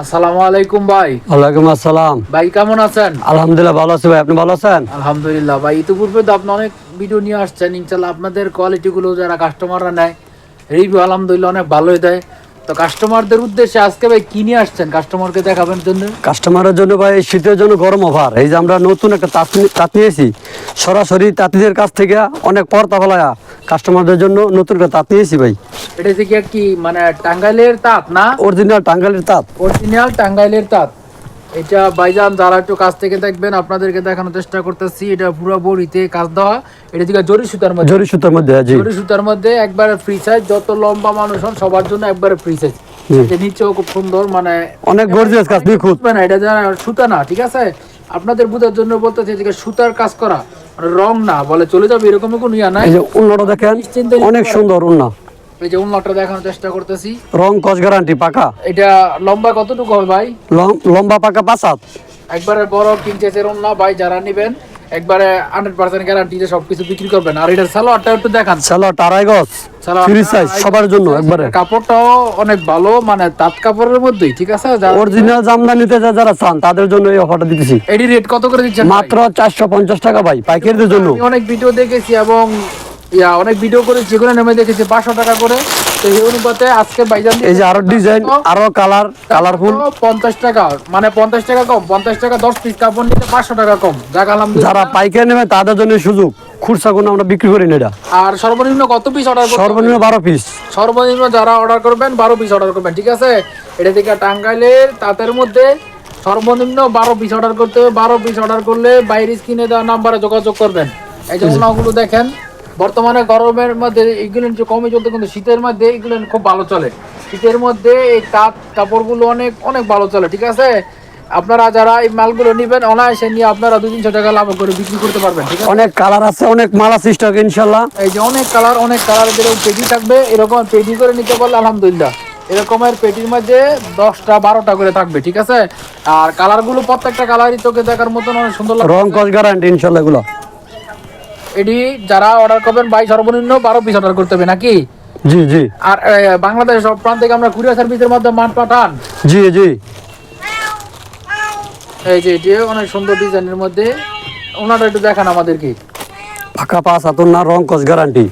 আসসালামু আলাইকুম ভাই। ওয়ালাইকুম আসসালাম। ভাই কেমন আছেন? আলহামদুলিল্লাহ ভালো আছি ভাই। আপনি ভালো আছেন? আলহামদুলিল্লাহ ভাই ইতিপূর্বে তো আপনি অনেক ভিডিও নিয়ে আসছেন। ইনশাল্লাহ আপনাদের কোয়ালিটিগুলো যারা কাস্টমাররা নেয় রিভিউ আলহামদুলিল্লাহ অনেক ভালোই দেয়। তো কাস্টমারদের উদ্দেশ্যে আজকে ভাই কি নিয়ে আসছেন? কাস্টমারকে দেখাবেন জন্য? কাস্টমারের জন্য ভাই শীতের জন্য গরম অফার এই যে আমরা নতুন একটা তাঁত নিয়েছি সরাসরি তাঁতিদের কাছ থেকে অনেক পর্তা ফলায়া কাস্টমারদের জন্য নতুন একটা তাঁত নিয়েছি ভাই। এটা থেকে কি মানে টাঙ্গাইলের তাঁত না? অরিজিনাল টাঙ্গাইলের তাঁত। অরিজিনাল টাঙ্গাইলের তাঁত। এটা বাইজান যারা একটু কাছ থেকে দেখবেন আপনাদেরকে দেখানোর চেষ্টা করতেছি এটা পুরো বড়িতে কাজ দেওয়া। এটা থেকে জরি সুতার মধ্যে? জরি সুতার মধ্যে জি। জরি সুতার মধ্যে একবারে ফ্রি সাইজ যত লম্বা মানুষ হন সবার জন্য একবারে ফ্রি সাইজ। এটা নিচেও খুব সুন্দর মানে অনেক গর্জিয়াস কাজ নিখুঁত। বুঝবে না এটা যেন সুতা না ঠিক আছে? আপনাদের বোঝার জন্য বলতেছে যে সুতার কাজ করা রং না বলে চলে যাবে এরকম কোনো ইয়া নাই। উন্নটা দেখেন অনেক সুন্দর উন্না। এই যে উন্নটা দেখানোর চেষ্টা করতেছি। রং কস গ্যারান্টি পাকা? এটা লম্বা কতটুকু হবে ভাই? লম- লম্বা পাকা পাঁচ হাত? একবারে বড় কিনচেসের উন্না ভাই যারা নিবেন একবারে হান্ড্রেড পার্সেন্ট গ্যারান্টিতে সবকিছু বিক্রি করবেন। আর এটার সালোয়ারটা একটু দেখান। সালোয়ারটা- ফ্রি সাইজ সবার জন্য একবারে। কাপড়টাও অনেক ভালো মানে তাঁত কাপড়ের মধ্যেই ঠিক আছে? অরিজিনাল জামদানিতে যারা চান তাদের জন্য এই অফারটা দিতেছি। এডি রেট কত করে দিচ্ছেন মাত্র চারশো পঞ্চাশ টাকা ভাই পাইকারিদের জন্য। অনেক ভিডিও দেখেছি এবং ইয়া অনেক ভিডিও করে যেগুলো নেমে দেখেছি পাঁচশো টাকা করে। এই অনুপাতে আজকে এই যে আরও ডিজাইন আরও কালার কালারফুল পঞ্চাশ টাকা মানে পঞ্চাশ টাকা কম পঞ্চাশ টাকা দশ পিস কাপড় নিতে পাঁচশো টাকা কম। যাক আলহামদুলিল্লাহ। যারা পাইকারি নেবে তাদের জন্য সুযোগ। খুচরা কোনো আমরা বিক্রি করি না এটা। আর সর্বনিম্ন কত পিস অর্ডার সর্বনিম্ন বারো পিস সর্বনিম্ন যারা অর্ডার করবেন বারো পিস অর্ডার করবেন ঠিক আছে? এটা থেকে টাঙ্গাইলের তাঁতের মধ্যে সর্বনিম্ন বারো পিস অর্ডার করতে হবে। বারো পিস অর্ডার করলে বাইরে স্ক্রিনে দেওয়া নাম্বারে যোগাযোগ করবেন। এই যে ওগুলো দেখেন। বর্তমানে গরমের মধ্যে এগুলো যে কমে চলতে কিন্তু শীতের মধ্যে এগুলো খুব ভালো চলে। শীতের মধ্যে এই তাঁত কাপড়গুলো অনেক অনেক ভালো চলে ঠিক আছে? আপনারা যারা এই মালগুলো নেবেন অনায়াসে নিয়ে আপনারা দুই তিনশো টাকা লাভ করে বিক্রি করতে পারবেন ঠিক আছে? অনেক কালার আছে অনেক মাল আছে স্টক ইনশাল্লাহ এই যে অনেক কালার অনেক কালার এরকম পেটি থাকবে এরকম পেটি করে নিতে পারলে আলহামদুলিল্লাহ। এরকমের পেটির মধ্যে দশটা বারোটা করে থাকবে ঠিক আছে? আর কালারগুলো প্রত্যেকটা কালারই তোকে দেখার মতন অনেক সুন্দর লাগবে রং কস গ্যারান্টি ইনশাল্লাহ এগুলো। এটি যারা অর্ডার করবেন বাই সর্বনিম্ন বারো পিস অর্ডার করতে হবে নাকি? জি জি। আর বাংলাদেশ সব প্রান্ত থেকে আমরা কুরিয়ার সার্ভিসের মাধ্যমে মাল পাঠান। জি জি। এই যে এটি অনেক সুন্দর ডিজাইনের মধ্যে। ওনারা একটু দেখান আমাদেরকে। ফাঁকা পাস আতর না রং কস গ্যারান্টি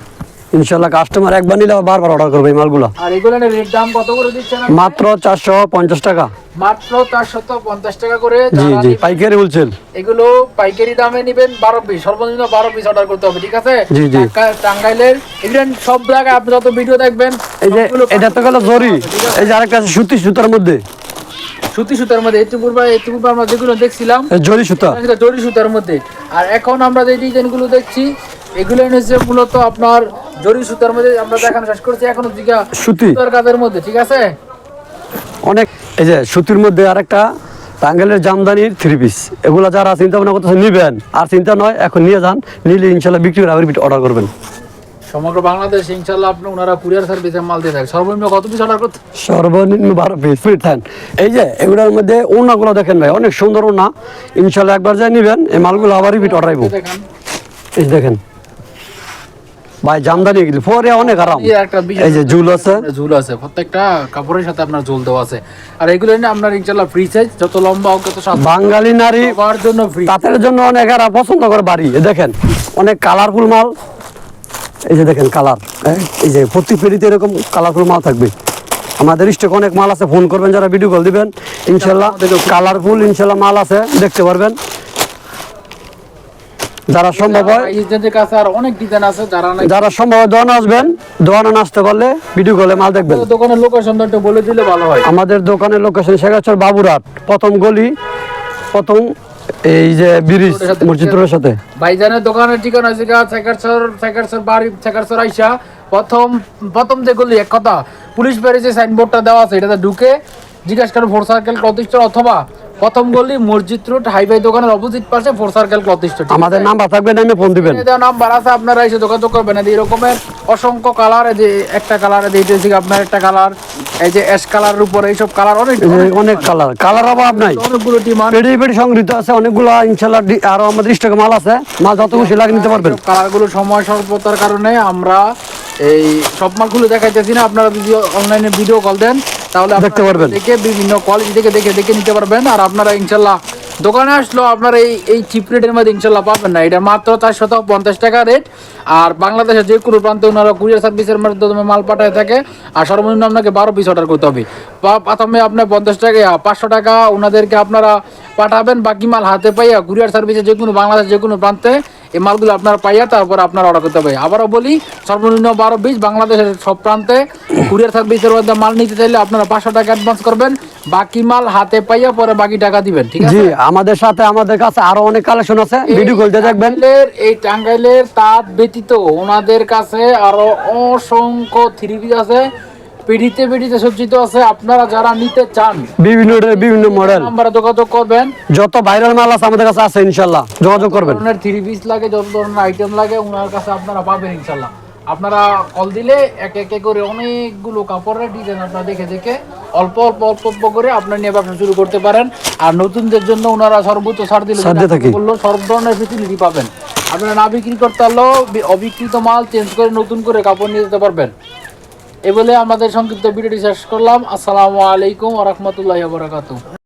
ইনশাল্লাহ কাস্টমার একবার নিলে বারবার অর্ডার করবে এই মালগুলো। আর এগুলো রেট দাম কত করে দিচ্ছেন মাত্র চারশো পঞ্চাশ টাকা। মাত্র চারশত পঞ্চাশ টাকা করে জি জি পাইকারি বলছেন এগুলো পাইকারি দামে নেবেন বারো পিস সর্বনিম্ন বারো পিস অর্ডার করতে হবে ঠিক আছে? জি, জি। টাঙ্গাইলের এগুলো সব জায়গায় আপনি যত ভিডিও দেখবেন এই যে এটা তো গেল জরি। এই যে আরেকটা আছে সুতি সুতার মধ্যে। সুতি সুতার মধ্যে একটু পূর্বে একটু পূর্বে আমরা যেগুলো দেখছিলাম জরি সুতা। জরি সুতার মধ্যে। আর এখন আমরা যে ডিজাইনগুলো দেখছি এগুলো এনেছে মূলত আপনার জরি সুতার মধ্যে আমরা দেখানো শেষ করছি। এখন জিগা সুতি। সুতার কাজের মধ্যে ঠিক আছে? অনেক এই যে সুতির মধ্যে আরেকটা টাঙ্গাইলের জামদানির থ্রি পিস এগুলো যারা চিন্তা ভাবনা করতেছে নিবেন আর চিন্তা নয় এখন নিয়ে যান নিলে ইনশাল্লাহ বিক্রি করে আবার অর্ডার করবেন। সমগ্র বাংলাদেশ ইনশাল্লাহ আপনি ওনারা কুরিয়ার সার্ভিসে মাল দিয়ে থাকে সর্বনিম্ন কত পিস অর্ডার করতে সর্বনিম্ন বারো পিস ফিট থান এই যে এগুলোর মধ্যে ওনাগুলো দেখেন ভাই অনেক সুন্দর ওনা ইনশাল্লাহ একবার যা নিবেন এই মালগুলো আবার রিপিট অর্ডার এই দেখেন। ভাই জামদানি এগুলো পরে অনেক আরাম। এই যে ঝুল আছে। ঝুল আছে প্রত্যেকটা কাপড়ের সাথে আপনার ঝুল দেওয়া আছে। আর এগুলো নিয়ে আপনার ইনশাল্লাহ ফ্রি সাইজ যত লম্বা হোক তত সাত বাঙালি নারী সবার জন্য ফ্রি তাঁতের জন্য অনেক এরা পছন্দ করে বাড়ি। এই দেখেন অনেক কালারফুল মাল। এই যে দেখেন কালার এই যে প্রতি পেরিতে এরকম কালারফুল মাল থাকবে। আমাদের স্টক অনেক মাল আছে ফোন করবেন যারা ভিডিও কল দিবেন ইনশাল্লাহ কালারফুল ইনশাল্লাহ মাল আছে দেখতে পারবেন। যারা সম্ভব হয় কাছে আর অনেক ডিজাইন আছে যারা যারা সম্ভব হয় দোকানে আসবেন। দোকানে আসতে পারলে ভিডিও কলে মাল দেখবেন। দোকানের লোকেশনটা একটু বলে দিলে ভালো হয়। আমাদের দোকানের লোকেশন শেখাচর বাবুরহাট। প্রথম গলি প্রথম এই যে ব্রিজ মসজিদের সাথে ভাইজানের দোকানের ঠিকানা জায়গা ছেকারসর ছেকারসর বাড়ি ছেকারসর আইসা। প্রথম প্রথম যে গলি এক কথা পুলিশ যে সাইনবোর্ডটা দেওয়া আছে এটাতে ঢুকে জিজ্ঞাসা করেন ফোর সার্কেল স্টোর অথবা প্রথম গলি মসজিদ রোড হাইওয়ে দোকানের অপোজিট পাশে ফোর সার্কেল ক্লথ স্টোর আমাদের নাম্বার থাকবে নামে ফোন দিবেন। দেওয়া নাম্বার আছে আপনারা এসে যোগাযোগ করবেন। এই যে এরকমের অসংখ্য কালার এই যে একটা কালার এই যে আপনার একটা কালার এই যে অ্যাশ কালারের উপর এইসব কালার অনেক অনেক কালার কালার অভাব নাই। অনেকগুলো ডিমান্ড পেডি পেডি সংগৃহীত আছে অনেকগুলো ইনশাল্লাহ ডি- আরও আমাদের স্টকে মাল আছে। মাল যত খুশি লাগে নিতে পারবেন। কালারগুলো সময় স্বল্পতার কারণে আমরা এই সব মালগুলো দেখাইতেছি না। আপনারা যদি অনলাইনে ভিডিও কল দেন তাহলে দেখতে পারবেন। দেখে বিভিন্ন কোয়ালিটি থেকে দেখে দেখে নিতে পারবেন আর আপনারা ইনশাল্লাহ দোকানে আসলো আপনার এই এই চিপ রেটের মধ্যে ইনশাল্লাহ পাবেন না। এটা মাত্র চারশত পঞ্চাশ টাকা রেট আর বাংলাদেশের যে কোনো প্রান্তে ওনারা কুরিয়ার সার্ভিসের মাধ্যমে মাল পাঠায় থাকে। আর সর্বনিম্ন আপনাকে বারো পিস অর্ডার করতে হবে। বা প্রথমে আপনার পঞ্চাশ টাকা পাঁচশো টাকা ওনাদেরকে আপনারা পাঠাবেন। বাকি মাল হাতে পাইয়া কুরিয়ার সার্ভিসে যে কোনো বাংলাদেশ যে কোনো প্রান্তে এই মালগুলো আপনারা পাইয়া তারপর আপনারা অর্ডার করতে হবে। আবারও বলি সর্বনিম্ন বারো পিস বাংলাদেশের সব প্রান্তে কুরিয়ার সার্ভিসের মধ্যে মাল নিতে চাইলে আপনারা পাঁচশো টাকা অ্যাডভান্স করবেন। বাকি মাল হাতে পাইয়া পরে বাকি টাকা দিবেন ঠিক আছে? আমাদের সাথে আমাদের কাছে আরও অনেক কালেকশন আছে। ভিডিও কলতে দেখবেন। এই টাঙ্গাইলের তাঁত ব্যতীত ওনাদের কাছে আরও অসংখ্য থ্রি পিস আছে। পিড়িতে পিড়িতে সজ্জিত আছে আপনারা যারা নিতে চান বিভিন্ন বিভিন্ন মডেল নাম্বারে যোগাযোগ করবেন। যত ভাইরাল মাল আছে আমাদের কাছে আছে ইনশাল্লাহ। যোগাযোগ করবেন। ধরনের থ্রি পিস লাগে যত ধরনের আইটেম লাগে ওনার কাছে আপনারা পাবেন ইনশাল্লাহ। আপনারা কল দিলে এক একে করে অনেকগুলো কাপড়ের ডিজাইন আপনারা দেখে দেখে অল্প অল্প অল্প অল্প করে আপনার নিয়ে ব্যবসা শুরু করতে পারেন। আর নতুনদের জন্য ওনারা সর্বোচ্চ ছাড় দিলে। বলল সব ধরনের ফেসিলিটি পাবেন। আপনারা না বিক্রি করতে পারলেও অবিকৃত মাল চেঞ্জ করে নতুন করে কাপড় নিয়ে যেতে পারবেন। এ বলে আমাদের সংক্ষিপ্ত ভিডিওটি শেষ করলাম। আসসালামু আলাইকুম ওয়া বরাকাতু